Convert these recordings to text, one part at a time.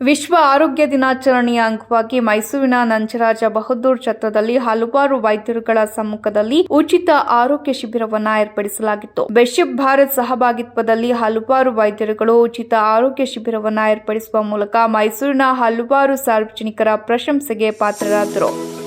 ವಿಶ್ವ ಆರೋಗ್ಯ ದಿನಾಚರಣೆಯ ಅಂಗವಾಗಿ ಮೈಸೂರಿನ ನಂಜರಾಜ ಬಹದ್ದೂರ್ ಛತ್ರದಲ್ಲಿ ಹಲವಾರು ವೈದ್ಯರುಗಳ ಸಮ್ಮುಖದಲ್ಲಿ ಉಚಿತ ಆರೋಗ್ಯ ಶಿಬಿರವನ್ನ ಏರ್ಪಡಿಸಲಾಗಿತ್ತು. ಬೆಶಿಪ್ ಭಾರತ್ ಸಹಭಾಗಿತ್ವದಲ್ಲಿ ಹಲವಾರು ವೈದ್ಯರುಗಳು ಉಚಿತ ಆರೋಗ್ಯ ಶಿಬಿರವನ್ನ ಏರ್ಪಡಿಸುವ ಮೂಲಕ ಮೈಸೂರಿನ ಹಲವಾರು ಸಾರ್ವಜನಿಕರ ಪ್ರಶಂಸೆಗೆ ಪಾತ್ರರಾದರು.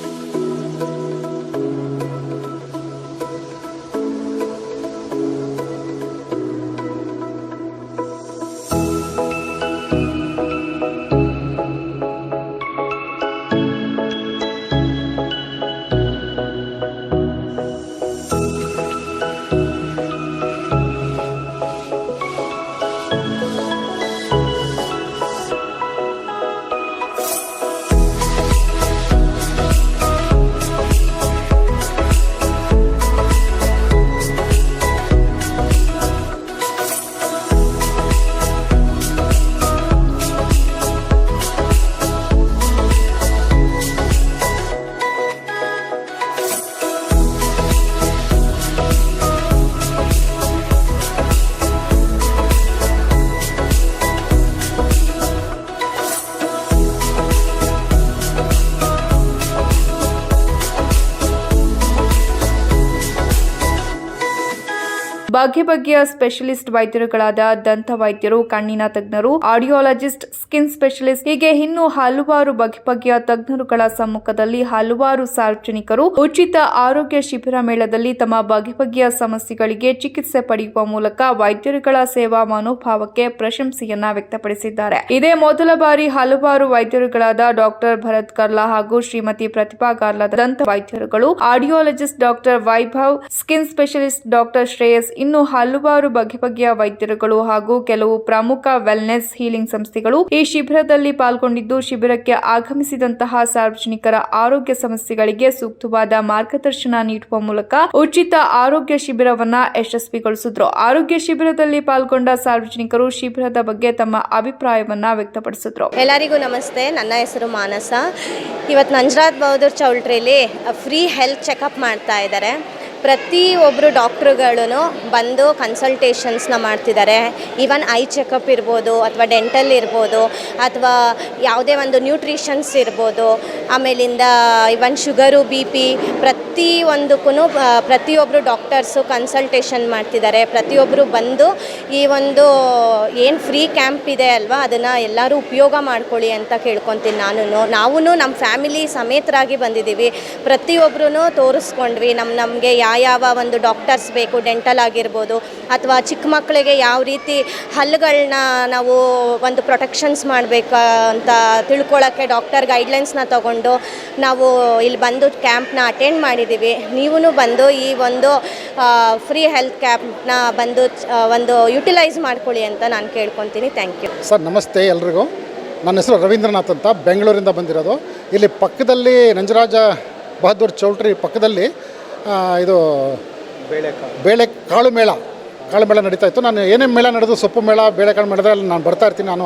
ಬಗೆ ಬಗೆಯ ಸ್ಪೆಷಲಿಸ್ಟ್ ವೈದ್ಯರುಗಳಾದ ದಂತ ವೈದ್ಯರು, ಕಣ್ಣಿನ ತಜ್ಞರು ಆಡಿಯಾಲಜಿಸ್ಟ್ ಸ್ಕಿನ್ ಸ್ಪೆಷಲಿಸ್ಟ್ ಹೀಗೆ ಇನ್ನೂ ಹಲವಾರು ಬಗೆ, ಬಗೆಯ ತಜ್ಞರುಗಳ ಸಮ್ಮುಖದಲ್ಲಿ ಹಲವಾರು ಸಾರ್ವಜನಿಕರು ಉಚಿತ ಆರೋಗ್ಯ ಶಿಬಿರ ಮೇಳದಲ್ಲಿ ತಮ್ಮ ಬಗೆ ಬಗೆಯ ಸಮಸ್ಯೆಗಳಿಗೆ ಚಿಕಿತ್ಸೆ ಪಡೆಯುವ ಮೂಲಕ ವೈದ್ಯರುಗಳ ಸೇವಾ ಮನೋಭಾವಕ್ಕೆ ಪ್ರಶಂಸೆಯನ್ನ ವ್ಯಕ್ತಪಡಿಸಿದ್ದಾರೆ. ಇದೇ ಮೊದಲ ಬಾರಿ ಹಲವಾರು ವೈದ್ಯರುಗಳಾದ ಡಾಕ್ಟರ್ ಭರತ್ ಕರ್ಲಾ ಹಾಗೂ ಶ್ರೀಮತಿ ಪ್ರತಿಭಾ ಗಾರ್ಲಾ ದಂತ ವೈದ್ಯರುಗಳು audiologist doctor Vaibhav skin specialist doctor Shreyas ಇನ್ನು ಹಲವಾರು ಬಗೆ ಬಗೆಯ ವೈದ್ಯರುಗಳು ಹಾಗೂ ಕೆಲವು ಪ್ರಮುಖ ವೆಲ್ನೆಸ್ ಹೀಲಿಂಗ್ ಸಂಸ್ಥೆಗಳು ಈ ಶಿಬಿರದಲ್ಲಿ ಪಾಲ್ಗೊಂಡಿದ್ದು, ಶಿಬಿರಕ್ಕೆ ಆಗಮಿಸಿದಂತಹ ಸಾರ್ವಜನಿಕರ ಆರೋಗ್ಯ ಸಮಸ್ಯೆಗಳಿಗೆ ಸೂಕ್ತವಾದ ಮಾರ್ಗದರ್ಶನ ನೀಡುವ ಮೂಲಕ ಉಚಿತ ಆರೋಗ್ಯ ಶಿಬಿರವನ್ನ ಯಶಸ್ವಿಗೊಳಿಸಿದ್ರು. ಆರೋಗ್ಯ ಶಿಬಿರದಲ್ಲಿ ಪಾಲ್ಗೊಂಡ ಸಾರ್ವಜನಿಕರು ಶಿಬಿರದ ಬಗ್ಗೆ ತಮ್ಮ ಅಭಿಪ್ರಾಯವನ್ನ ವ್ಯಕ್ತಪಡಿಸಿದ್ರು. ಎಲ್ಲರಿಗೂ ನಮಸ್ತೆ. ನನ್ನ ಹೆಸರು ಮಾನಸ. ಇವತ್ತು ನಂಜರಾಜ್ ಬಹದ್ದೂರ್ ಚೌಲ್ಟ್ರಿಲಿ ಫ್ರೀ ಹೆಲ್ತ್ ಚೆಕಪ್ ಮಾಡ್ತಾ ಇದ್ದಾರೆ. ಪ್ರತಿಯೊಬ್ಬರು ಡಾಕ್ಟ್ರುಗಳು ಬಂದು ಕನ್ಸಲ್ಟೇಷನ್ಸ್ನ ಮಾಡ್ತಿದ್ದಾರೆ. ಈವನ್ ಐ ಚೆಕಪ್ ಇರ್ಬೋದು ಅಥವಾ ಡೆಂಟಲ್ ಇರ್ಬೋದು ಅಥವಾ ಯಾವುದೇ ಒಂದು ನ್ಯೂಟ್ರಿಷನ್ಸ್ ಇರ್ಬೋದು. ಆಮೇಲಿಂದ ಇವನ್ ಶುಗರು ಬಿ ಪಿ ಪ್ರತಿಯೊಂದಕ್ಕೂ ಪ್ರತಿಯೊಬ್ಬರು ಡಾಕ್ಟರ್ಸು ಕನ್ಸಲ್ಟೇಷನ್ ಮಾಡ್ತಿದ್ದಾರೆ. ಪ್ರತಿಯೊಬ್ಬರು ಬಂದು ಈ ಒಂದು ಏನು ಫ್ರೀ ಕ್ಯಾಂಪ್ ಇದೆ ಅಲ್ವಾ, ಅದನ್ನು ಎಲ್ಲರೂ ಉಪಯೋಗ ಮಾಡ್ಕೊಳ್ಳಿ ಅಂತ ಕೇಳ್ಕೊತೀನಿ ನಾನು ನಾವು ನಮ್ಮ ಫ್ಯಾಮಿಲಿ ಸಮೇತರಾಗಿ ಬಂದಿದ್ದೀವಿ. ಪ್ರತಿಯೊಬ್ಬರೂ ತೋರಿಸ್ಕೊಂಡ್ವಿ. ನಮ್ಮ ನಮಗೆ ಯಾವ ಒಂದು ಡಾಕ್ಟರ್ಸ್ ಬೇಕು ಡೆಂಟಲ್ ಆಗಿರ್ಬೋದು, ಅಥವಾ ಚಿಕ್ಕ ಮಕ್ಕಳಿಗೆ ಯಾವ ರೀತಿ ಹಲ್ಲುಗಳನ್ನ ನಾವು ಒಂದು ಪ್ರೊಟೆಕ್ಷನ್ಸ್ ಮಾಡಬೇಕು ಅಂತ ತಿಳ್ಕೊಳ್ಳೋಕ್ಕೆ ಡಾಕ್ಟರ್ ಗೈಡ್ಲೈನ್ಸ್ನ ತಗೊಂಡು ನಾವು ಇಲ್ಲಿ ಬಂದು ಕ್ಯಾಂಪ್ನ ಅಟೆಂಡ್ ಮಾಡಿದ್ದೀವಿ. ನೀವೂ ಬಂದು ಈ ಒಂದು ಫ್ರೀ ಹೆಲ್ತ್ ಕ್ಯಾಂಪ್ನ ಬಂದು ಒಂದು ಯುಟಿಲೈಸ್ ಮಾಡ್ಕೊಳ್ಳಿ ಅಂತ ನಾನು ಕೇಳ್ಕೊತೀನಿ. ಥ್ಯಾಂಕ್ ಯು ಸರ್, ನಮಸ್ತೆ ಎಲ್ರಿಗೂ. ನನ್ನ ಹೆಸರು ರವೀಂದ್ರನಾಥ್ ಅಂತ, ಬೆಂಗಳೂರಿಂದ ಬಂದಿರೋದು. ಇಲ್ಲಿ ಪಕ್ಕದಲ್ಲಿ ನಂಜರಾಜ ಬಹದ್ದೂರ್ ಚೌಲ್ಟ್ರಿ ಪಕ್ಕದಲ್ಲಿ ಇದು ಬೇಳೆ ಕಾಳು ಮೇಳ. ಕಾಳು ಮೇಳ ನಡೀತಾ ಇತ್ತು. ನಾನು ಏನೇನು ಮೇಳ ನಡೆದು ಸೊಪ್ಪು ಮೇಳ, ಬೇಳೆಕಾಳು ಮೇಳದಲ್ಲಿ ನಾನು ಬರ್ತಾ ಇರ್ತೀನಿ. ನಾನು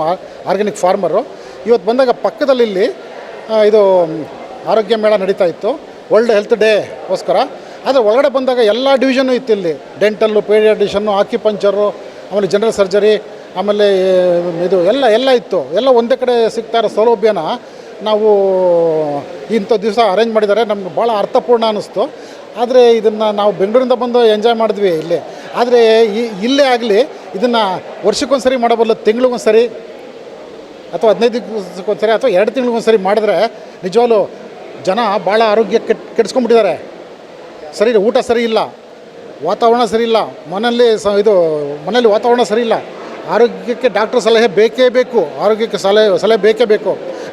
ಆರ್ಗ್ಯಾನಿಕ್ ಫಾರ್ಮರು ಇವತ್ತು ಬಂದಾಗ ಪಕ್ಕದಲ್ಲಿ ಇಲ್ಲಿ ಇದು ಆರೋಗ್ಯ ಮೇಳ ನಡೀತಾ ಇತ್ತು. ವರ್ಲ್ಡ್ ಹೆಲ್ತ್ ಡೇಗೋಸ್ಕರ ಆದರೆ ಒಳಗಡೆ ಬಂದಾಗ ಎಲ್ಲ ಡಿವಿಷನ್ನು ಇತ್ತು ಇಲ್ಲಿ. ಡೆಂಟಲ್ಲು ಪೇಡಿಯಾಡಿಷನ್ನು ಆಕ್ಯುಪಂಚರು ಆಮೇಲೆ ಜನರಲ್ ಸರ್ಜರಿ ಆಮೇಲೆ ಇದು ಎಲ್ಲ ಎಲ್ಲ ಇತ್ತು. ಎಲ್ಲ ಒಂದೇ ಕಡೆ ಸಿಗ್ತಾ ಇರೋ ಸೌಲಭ್ಯನ ನಾವು ಇಂಥ ದಿವಸ ಅರೇಂಜ್ ಮಾಡಿದ್ದಾರೆ. ನಮ್ಗೆ ಭಾಳ ಅರ್ಥಪೂರ್ಣ ಅನ್ನಿಸ್ತು ಆದರೆ ಇದನ್ನು ನಾವು ಬೆಂಗಳೂರಿಂದ ಬಂದು ಎಂಜಾಯ್ ಮಾಡಿದ್ವಿ ಇಲ್ಲಿ. ಆದರೆ ಇಲ್ಲೇ ಆಗಲಿ ಇದನ್ನು ವರ್ಷಕ್ಕೊಂದ್ಸರಿ ಮಾಡಬಲ್ಲ ಬದಲು ತಿಂಗಳಿಗೊಂದ್ಸರಿ ಅಥವಾ ಹದಿನೈದು ದಿವಸಕ್ಕೊಂದ್ಸರಿ ಅಥವಾ ಎರಡು ತಿಂಗಳಿಗೊಂದ್ಸರಿ ಮಾಡಿದ್ರೆ ನಿಜವಾಗ್ಲೂ ಜನ ಭಾಳ ಆರೋಗ್ಯ ಕೆಟ್, ಕೆಡಿಸ್ಕೊಂಡ್ಬಿಟ್ಟಿದ್ದಾರೆ. ಸರಿ, ಊಟ ಸರಿ ಇಲ್ಲ, ವಾತಾವರಣ ಸರಿ ಇಲ್ಲ, ಮನೆಯಲ್ಲಿ ಸ, ಇದು ಮನೇಲಿ ವಾತಾವರಣ ಸರಿ ಇಲ್ಲ. ಆರೋಗ್ಯಕ್ಕೆ ಡಾಕ್ಟರ್ ಸಲಹೆ ಬೇಕೇ ಬೇಕು ಆರೋಗ್ಯಕ್ಕೆ ಸಲಹೆ ಸಲಹೆ ಬೇಕೇ ಬೇಕು.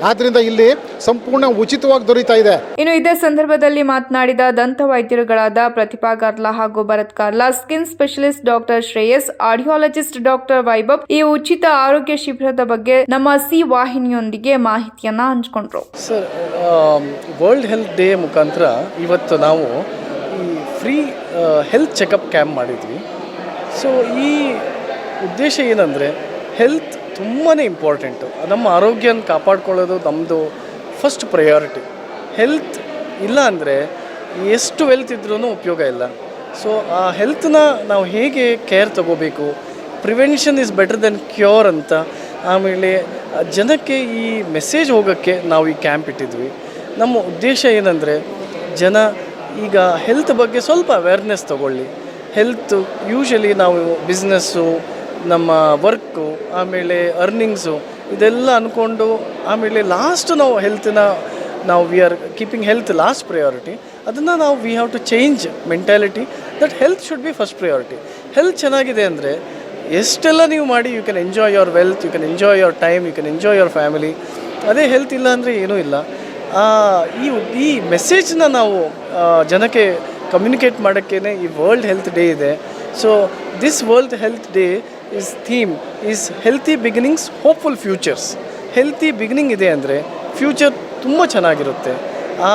ಆದ್ರಿಂದ ಇಲ್ಲಿ ಸಂಪೂರ್ಣ ಉಚಿತವಾಗಿ ದೊರೀತಾ ಇದೆ. ಇನ್ನು ಇದೇ ಸಂದರ್ಭದಲ್ಲಿ ಮಾತನಾಡಿದ ದಂತ ವೈದ್ಯರುಗಳಾದ ಪ್ರತಿಭಾ ಗಾರ್ಲಾ ಹಾಗೂ Bharat Karla skin specialist doctor Shreyas audiologist doctor Vaibhav ಈ ಉಚಿತ ಆರೋಗ್ಯ ಶಿಬಿರದ ಬಗ್ಗೆ ನಮ್ಮ ಸಿ ವಾಹಿನಿಯೊಂದಿಗೆ ಮಾಹಿತಿಯನ್ನ ಹಂಚಿಕೊಂಡ್ರು. ಸರ್ ವರ್ಲ್ಡ್ ಹೆಲ್ತ್ ಡೇ ಮುಖಾಂತರ ಇವತ್ತು ನಾವು ಈ ಫ್ರೀ ಹೆಲ್ತ್ ಚೆಕಪ್ ಕ್ಯಾಂಪ್ ಮಾಡಿದ್ವಿ. ಸೊ ಈ ಉದ್ದೇಶ ಏನಂದರೆ ಹೆಲ್ತ್ ತುಂಬಾ ಇಂಪಾರ್ಟೆಂಟು ನಮ್ಮ ಆರೋಗ್ಯನ ಕಾಪಾಡ್ಕೊಳ್ಳೋದು ನಮ್ಮದು ಫಸ್ಟ್ ಪ್ರಯಾರಿಟಿ ಹೆಲ್ತ್ ಇಲ್ಲ ಅಂದರೆ ಎಷ್ಟು ವೆಲ್ತ್ ಇದ್ರೂ ಉಪಯೋಗ ಇಲ್ಲ. ಸೊ ಆ ಹೆಲ್ತ್ನ ನಾವು ಹೇಗೆ ಕೇರ್ ತಗೋಬೇಕು? Prevention is better than cure ಅಂತ. ಆಮೇಲೆ ಜನಕ್ಕೆ ಈ ಮೆಸೇಜ್ ಹೋಗೋಕ್ಕೆ ನಾವು ಈ ಕ್ಯಾಂಪ್ ಇಟ್ಟಿದ್ವಿ. ನಮ್ಮ ಉದ್ದೇಶ ಏನಂದರೆ ಜನ ಈಗ ಹೆಲ್ತ್ ಬಗ್ಗೆ ಸ್ವಲ್ಪ ಅವೇರ್ನೆಸ್ ತಗೊಳ್ಳಿ. ಹೆಲ್ತ್ ಯೂಶಲಿ ನಾವು ಬಿಸ್ನೆಸ್ಸು ನಮ್ಮ ವರ್ಕು ಆಮೇಲೆ ಅರ್ನಿಂಗ್ಸು ಇದೆಲ್ಲ ಅಂದ್ಕೊಂಡು ಆಮೇಲೆ ಲಾಸ್ಟ್ ನಾವು ಹೆಲ್ತನ್ನ ನಾವು we are keeping health last priority ಅದನ್ನು ನಾವು we have to change mentality that health should be first priority health ಚೆನ್ನಾಗಿದೆ ಅಂದರೆ ಎಷ್ಟೆಲ್ಲ ನೀವು ಮಾಡಿ you can enjoy your wealth you can enjoy your time you can enjoy your family ಅದೇ health ಇಲ್ಲ ಅಂದರೆ ಏನೂ ಇಲ್ಲ. ಈ ಈ ಮೆಸೇಜ್ನ ನಾವು ಜನಕ್ಕೆ ಕಮ್ಯುನಿಕೇಟ್ ಮಾಡೋಕ್ಕೇ ಈ ವರ್ಲ್ಡ್ ಹೆಲ್ತ್ ಡೇ ಇದೆ. So this world health day is theme is healthy beginnings hopeful futures healthy beginning ಇದೆ ಅಂದರೆ ಫ್ಯೂಚರ್ ತುಂಬ ಚೆನ್ನಾಗಿರುತ್ತೆ. ಆ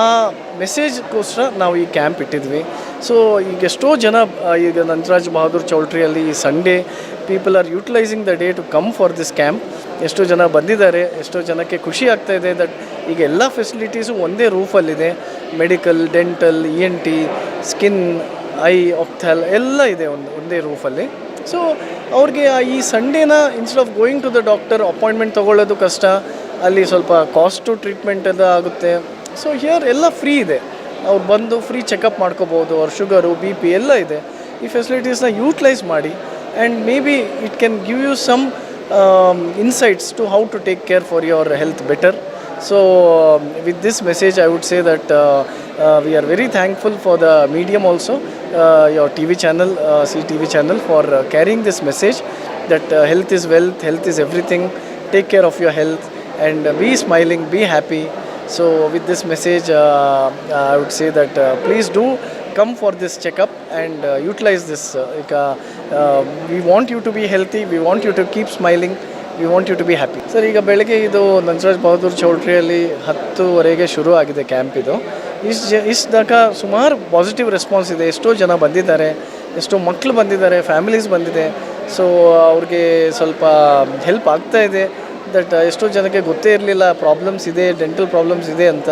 ಮೆಸೇಜ್ಗೋಸ್ಕರ ನಾವು ಈ ಕ್ಯಾಂಪ್ ಇಟ್ಟಿದ್ವಿ. ಸೊ ಈಗ ಎಷ್ಟೋ ಜನ ಈಗ ನಂಜರಾಜ್ ಬಹದ್ದೂರ್ ಚೌಲ್ಟ್ರಿಯಲ್ಲಿ ಈ Sunday people are utilising the day to come for this camp ಎಷ್ಟೋ ಜನ ಬಂದಿದ್ದಾರೆ, ಎಷ್ಟೋ ಜನಕ್ಕೆ ಖುಷಿ ಆಗ್ತಾ ಇದೆ ದಟ್ ಈಗ ಎಲ್ಲ ಫೆಸಿಲಿಟೀಸು ಒಂದೇ ರೂಫಲ್ಲಿದೆ medical dental E N T skin eye ophthal ಎಲ್ಲ ಇದೆ ಒಂದು, ಒಂದೇ ರೂಫಲ್ಲಿ ಸೊ ಅವ್ರಿಗೆ ಈ ಸಂಡೇನ instead of going to the doctor appointment ತೊಗೊಳ್ಳೋದು ಕಷ್ಟ. ಅಲ್ಲಿ ಸ್ವಲ್ಪ ಕಾಸ್ಟು ಟ್ರೀಟ್ಮೆಂಟ್ ಎಲ್ಲ ಆಗುತ್ತೆ. ಸೊ ಹಿಯರ್ ಎಲ್ಲ ಫ್ರೀ ಇದೆ. ಅವ್ರು ಬಂದು ಫ್ರೀ ಚೆಕಪ್ ಮಾಡ್ಕೋಬೋದು. ಅವ್ರ ಶುಗರು ಬಿ ಪಿ ಎಲ್ಲ ಇದೆ. ಈ ಫೆಸಿಲಿಟೀಸ್ನ ಯೂಟಿಲೈಸ್ ಮಾಡಿ. And maybe it can give you some insights to how to take care for your health better so with this message I would say that we are very thankful for the medium also your TV channel, CTV channel, for carrying this message that health is wealth, health is everything. Take care of your health and be smiling, be happy. So with this message, I would say that please do come for this checkup and uh, utilize this. Uh, uh, We want you to be healthy, we want you to keep smiling, we want you to be happy sir ಈಗ ಬೆಳಗ್ಗೆ ಇದು ನಂಜರಾಜ್ ಬಹದ್ದೂರ್ ಚೌಟ್ರಿಯಲ್ಲಿ ಹತ್ತುವರೆಗೆ ಶುರು ಆಗಿದೆ camp ಇದು ಇಷ್ಟು ಜ ಇಷ್ಟು ತನಕ ಸುಮಾರು ಪಾಸಿಟಿವ್ ರೆಸ್ಪಾನ್ಸ್ ಇದೆ. ಎಷ್ಟೋ ಜನ ಬಂದಿದ್ದಾರೆ. ಎಷ್ಟೋ ಮಕ್ಕಳು ಬಂದಿದ್ದಾರೆ. ಫ್ಯಾಮಿಲೀಸ್ ಬಂದಿದೆ. ಸೊ ಅವ್ರಿಗೆ ಸ್ವಲ್ಪ ಹೆಲ್ಪ್ ಆಗ್ತಾ ಇದೆ. ದಟ್ ಎಷ್ಟೋ ಜನಕ್ಕೆ ಗೊತ್ತೇ ಇರಲಿಲ್ಲ. ಪ್ರಾಬ್ಲಮ್ಸ್ ಇದೆ ಡೆಂಟಲ್ ಪ್ರಾಬ್ಲಮ್ಸ್ ಇದೆ ಅಂತ.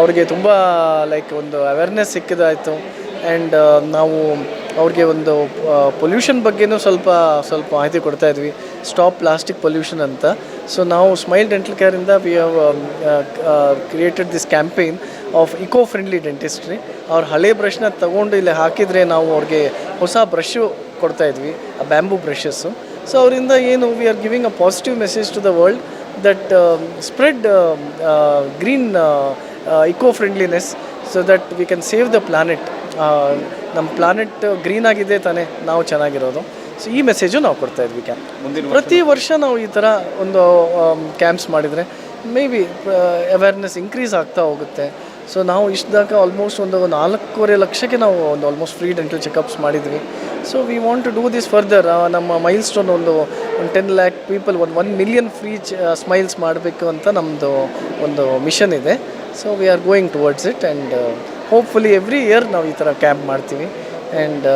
ಅವ್ರಿಗೆ ತುಂಬ ಲೈಕ್ ಒಂದು ಅವೇರ್ನೆಸ್ ಸಿಕ್ಕಿದಾಯಿತು. ಆ್ಯಂಡ್ ನಾವು ಅವ್ರಿಗೆ ಒಂದು ಪೊಲ್ಯೂಷನ್ ಬಗ್ಗೆನೂ ಸ್ವಲ್ಪ ಸ್ವಲ್ಪ ಮಾಹಿತಿ ಕೊಡ್ತಾ ಇದ್ವಿ. ಸ್ಟಾಪ್ ಪ್ಲಾಸ್ಟಿಕ್ ಪೊಲ್ಯೂಷನ್ ಅಂತ. ಸೊ ನಾವು smile dental ಕೇರಿಂದ we have created this campaign of eco friendly dentistry ಅವ್ರ ಹಳೆ ಬ್ರಷ್ನ ತೊಗೊಂಡು ಇಲ್ಲಿ ಹಾಕಿದರೆ ನಾವು ಅವ್ರಿಗೆ ಹೊಸ ಬ್ರಷು ಕೊಡ್ತಾ ಇದ್ವಿ ಆ ಬ್ಯಾಂಬೂ ಬ್ರಷಸ್ಸು ಸೊ ಅವರಿಂದ ಏನು we are giving a positive message to the world that spread green eco friendliness so that we can save the planet ನಮ್ಮ ಪ್ಲಾನೆಟ್ ಗ್ರೀನ್ ಆಗಿದೆ ತಾನೇ ನಾವು ಚೆನ್ನಾಗಿರೋದು. ಸೊ ಈ ಮೆಸೇಜು ನಾವು ಕೊಡ್ತಾ ಇದ್ವಿ ಕ್ಯಾಂಪ್ ಪ್ರತಿ ವರ್ಷ ನಾವು ಈ ಥರ ಒಂದು ಕ್ಯಾಂಪ್ಸ್ ಮಾಡಿದರೆ ಮೇ ಬಿ ಅವೇರ್ನೆಸ್ ಇನ್ಕ್ರೀಸ್ ಆಗ್ತಾ ಹೋಗುತ್ತೆ. ಸೊ ನಾವು ಇಷ್ಟದಾಗ ಆಲ್ಮೋಸ್ಟ್ ಒಂದು ನಾಲ್ಕೂವರೆ ಲಕ್ಷಕ್ಕೆ ನಾವು ಒಂದು ಆಲ್ಮೋಸ್ಟ್ ಫ್ರೀ ಡೆಂಟಲ್ ಚೆಕಪ್ಸ್ ಮಾಡಿದ್ವಿ. So we want to do this further ನಮ್ಮ ಮೈಲ್ ಸ್ಟೋನ್ ಒಂದು ಒಂದು ಟೆನ್ ಲ್ಯಾಕ್ ಪೀಪಲ್ ಒಂದು ಒನ್ ಮಿಲಿಯನ್ ಫ್ರೀ ಸ್ಮೈಲ್ಸ್ ಮಾಡಬೇಕು ಅಂತ ನಮ್ಮದು ಒಂದು ಮಿಷನ್ ಇದೆ. So we are going towards it and hopefully every year ನಾವು ಈ ಥರ ಕ್ಯಾಂಪ್ ಮಾಡ್ತೀವಿ. ಆ್ಯಂಡ್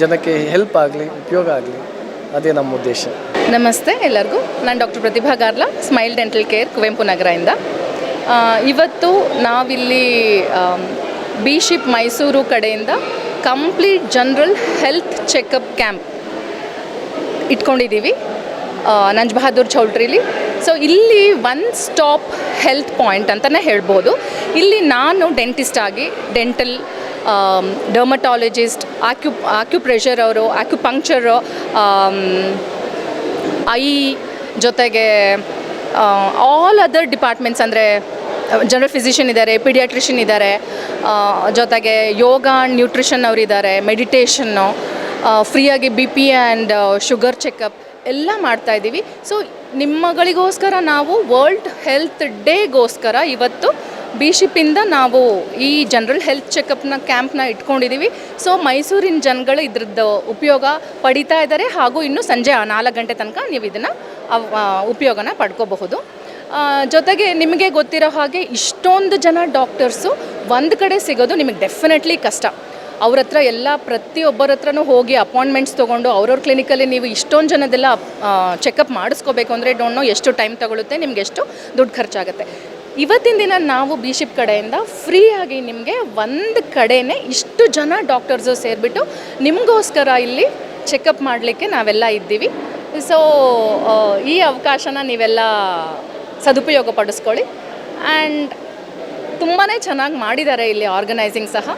ಜನಕ್ಕೆ ಹೆಲ್ಪ್ ಆಗಲಿ, ಉಪಯೋಗ ಆಗಲಿ, ಅದೇ ನಮ್ಮ ಉದ್ದೇಶ. ನಮಸ್ತೆ ಎಲ್ಲರಿಗೂ. ನಾನು doctor Pratibha Garla smile dental care Kuvempu ನಗರದಿಂದ. ಇವತ್ತು ನಾವಿಲ್ಲಿ ಬಿ ಶಿಪ್ ಮೈಸೂರು ಕಡೆಯಿಂದ complete general health checkup camp ಇಟ್ಕೊಂಡಿದ್ದೀವಿ ನಂಜ್ ಬಹದ್ದೂರ್ ಚೌಲ್ಟ್ರಿಲಿ. ಸೊ ಇಲ್ಲಿ ಒನ್ ಸ್ಟಾಪ್ ಹೆಲ್ತ್ ಪಾಯಿಂಟ್ ಅಂತಲೇ ಹೇಳ್ಬೋದು. ಇಲ್ಲಿ ನಾನು ಡೆಂಟಿಸ್ಟ್ ಆಗಿ ಡೆಂಟಲ್ ಡರ್ಮಟಾಲಜಿಸ್ಟ್ ಆಕ್ಯು ಆಕ್ಯುಪ್ರೆಷರ್ ಅವರು ಆಕ್ಯುಪಂಕ್ಚರ್ ಐ ಜೊತೆಗೆ ಆಲ್ ಅದರ್ ಡಿಪಾರ್ಟ್ಮೆಂಟ್ಸ್ ಅಂದರೆ ಜನರಲ್ ಫಿಸಿಷಿಯನ್ ಇದ್ದಾರೆ ಪಿಡಿಯಾಟ್ರಿಷಿಯನ್ ಇದ್ದಾರೆ ಜೊತೆಗೆ ಯೋಗ ಆ್ಯಂಡ್ ನ್ಯೂಟ್ರಿಷನ್ ಅವರಿದ್ದಾರೆ ಮೆಡಿಟೇಷನ್ನು ಫ್ರೀಯಾಗಿ B P and sugar checkup ಎಲ್ಲ ಮಾಡ್ತಾ ಇದ್ದೀವಿ. ಸೊ ನಿಮ್ಮಗಳಿಗೋಸ್ಕರ ನಾವು ವರ್ಲ್ಡ್ ಹೆಲ್ತ್ ಡೇಗೋಸ್ಕರ ಇವತ್ತು ಬಿ ಶಿಪ್ಪಿಂದ ನಾವು ಈ ಜನರಲ್ ಹೆಲ್ತ್ ಚೆಕಪ್ನ ಕ್ಯಾಂಪ್ನ ಇಟ್ಕೊಂಡಿದ್ದೀವಿ. ಸೊ ಮೈಸೂರಿನ ಜನಗಳು ಇದ್ರದ್ದು ಉಪಯೋಗ ಪಡಿತಾ ಇದ್ದಾರೆ ಹಾಗೂ ಇನ್ನು ಸಂಜೆ ನಾಲ್ಕು ಗಂಟೆ ತನಕ ನೀವು ಇದನ್ನು ಉಪಯೋಗನ ಪಡ್ಕೋಬಹುದು. ಜೊತೆಗೆ ನಿಮಗೆ ಗೊತ್ತಿರೋ ಹಾಗೆ ಇಷ್ಟೊಂದು ಜನ ಡಾಕ್ಟರ್ಸು ಒಂದು ಕಡೆ ಸಿಗೋದು ನಿಮಗೆ ಡೆಫಿನೆಟ್ಲಿ ಕಷ್ಟ. ಅವ್ರ ಹತ್ರ ಎಲ್ಲ ಪ್ರತಿಯೊಬ್ಬರ ಹತ್ರನೂ ಹೋಗಿ ಅಪಾಯಿಂಟ್ಮೆಂಟ್ಸ್ ತೊಗೊಂಡು ಅವ್ರವ್ರ ಕ್ಲಿನಿಕಲ್ಲಿ ನೀವು ಇಷ್ಟೊಂದು ಜನದೆಲ್ಲ ಚೆಕಪ್ ಮಾಡಿಸ್ಕೋಬೇಕು ಅಂದರೆ ಡೋಂಟ್ ನೋ ಎಷ್ಟು ಟೈಮ್ ತಗೊಳುತ್ತೆ, ನಿಮ್ಗೆ ಎಷ್ಟು ದುಡ್ಡು ಖರ್ಚಾಗುತ್ತೆ. ಇವತ್ತಿನ ದಿನ ನಾವು ಬಿ ಶಿಪ್ ಕಡೆಯಿಂದ ಫ್ರೀಯಾಗಿ ನಿಮಗೆ ಒಂದು ಕಡೆನೇ ಇಷ್ಟು ಜನ ಡಾಕ್ಟರ್ಸು ಸೇರಿಬಿಟ್ಟು ನಿಮಗೋಸ್ಕರ ಇಲ್ಲಿ ಚೆಕಪ್ ಮಾಡಲಿಕ್ಕೆ ನಾವೆಲ್ಲ ಇದ್ದೀವಿ. ಸೊ ಈ ಅವಕಾಶನ ನೀವೆಲ್ಲ ಸದುಪಯೋಗ ಪಡಿಸ್ಕೊಳ್ಳಿ. ಆ್ಯಂಡ್ ತುಂಬಾ ಚೆನ್ನಾಗಿ ಮಾಡಿದ್ದಾರೆ ಇಲ್ಲಿ ಆರ್ಗನೈಸಿಂಗ್ ಸಹ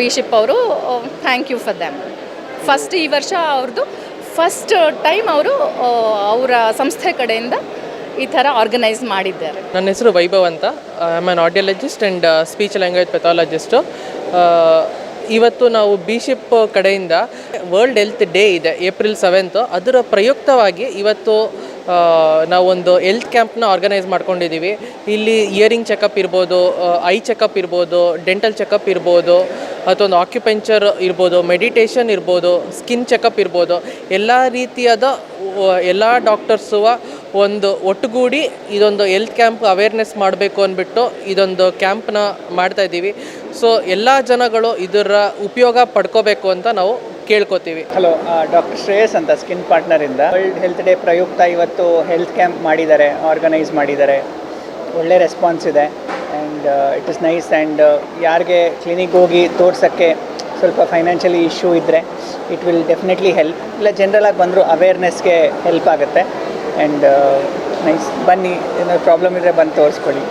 ಬಿಶಿಪ್ ಅವರು. Thank you for them first ಈ ವರ್ಷ ಅವ್ರದ್ದು ಫಸ್ಟ್ ಟೈಮ್ ಅವರು ಅವರ ಸಂಸ್ಥೆ ಕಡೆಯಿಂದ ಈ ಥರ ಆರ್ಗನೈಸ್ ಮಾಡಿದ್ದಾರೆ. ನನ್ನ ಹೆಸರು ವೈಭವ್ ಅಂತ. I am an audiologist and speech language pathologist ಇವತ್ತು ನಾವು ಬಿ ಶಿಪ್ ಕಡೆಯಿಂದ ವರ್ಲ್ಡ್ ಹೆಲ್ತ್ ಡೇ ಇದೆ ಏಪ್ರಿಲ್ ಸೆವೆಂತು ಅದರ ಪ್ರಯುಕ್ತವಾಗಿ ಇವತ್ತು ನಾವೊಂದು ಹೆಲ್ತ್ ಕ್ಯಾಂಪ್ನ ಆರ್ಗನೈಸ್ ಮಾಡ್ಕೊಂಡಿದ್ದೀವಿ ಇಲ್ಲಿ ಇಯರಿಂಗ್ ಚೆಕಪ್ ಇರ್ಬೋದು ಐ ಚೆಕಪ್ ಇರ್ಬೋದು ಡೆಂಟಲ್ ಚೆಕಪ್ ಇರ್ಬೋದು ಅಥವಾ ಒಂದು ಆಕ್ಯುಪೆಂಚರ್ ಇರ್ಬೋದು ಮೆಡಿಟೇಷನ್ ಇರ್ಬೋದು ಸ್ಕಿನ್ ಚೆಕಪ್ ಇರ್ಬೋದು. ಎಲ್ಲ ರೀತಿಯಾದ ಎಲ್ಲ ಡಾಕ್ಟರ್ಸುವ ಒಂದು ಒಟ್ಟುಗೂಡಿ ಇದೊಂದು ಹೆಲ್ತ್ ಕ್ಯಾಂಪ್ ಅವೇರ್ನೆಸ್ ಮಾಡಬೇಕು ಅಂದ್ಬಿಟ್ಟು ಇದೊಂದು ಕ್ಯಾಂಪ್ನ ಮಾಡ್ತಾ ಇದ್ದೀವಿ. ಸೊ ಎಲ್ಲ ಜನಗಳು ಇದರ ಉಪಯೋಗ ಪಡ್ಕೋಬೇಕು ಅಂತ ನಾವು ಕೇಳ್ಕೊತೀವಿ. ಹಲೋ ಡಾಕ್ಟರ್ ಶ್ರೇಯಸ್ ಅಂತ ಸ್ಕಿನ್ ಪಾರ್ಟ್ನರಿಂದ ವರ್ಲ್ಡ್ ಹೆಲ್ತ್ ಡೇ ಪ್ರಯುಕ್ತ ಇವತ್ತು ಹೆಲ್ತ್ ಕ್ಯಾಂಪ್ ಮಾಡಿದ್ದಾರೆ ಆರ್ಗನೈಸ್ ಮಾಡಿದ್ದಾರೆ. ಒಳ್ಳೆ ರೆಸ್ಪಾನ್ಸ್ ಇದೆ. And it is nice and ಯಾರಿಗೆ ಕ್ಲಿನಿಕ್ ಹೋಗಿ ತೋರ್ಸೋಕ್ಕೆ ಸ್ವಲ್ಪ ಫೈನಾನ್ಷಿಯಲಿ ಇಶ್ಯೂ ಇದ್ದರೆ ಇಟ್ ವಿಲ್ ಡೆಫಿನೆಟ್ಲಿ ಹೆಲ್ಪ್ ಇಲ್ಲ ಜನರಲಾಗಿ ಬಂದರೂ ಅವೇರ್ನೆಸ್ಗೆ ಹೆಲ್ಪ್ ಆಗುತ್ತೆ. ಆ್ಯಂಡ್ ನೈಸ್ ಬನ್ನಿ ಏನಾದ್ರು ಪ್ರಾಬ್ಲಮ್ ಇದ್ದರೆ ಬಂದು ತೋರಿಸ್ಕೊಳ್ಳಿ.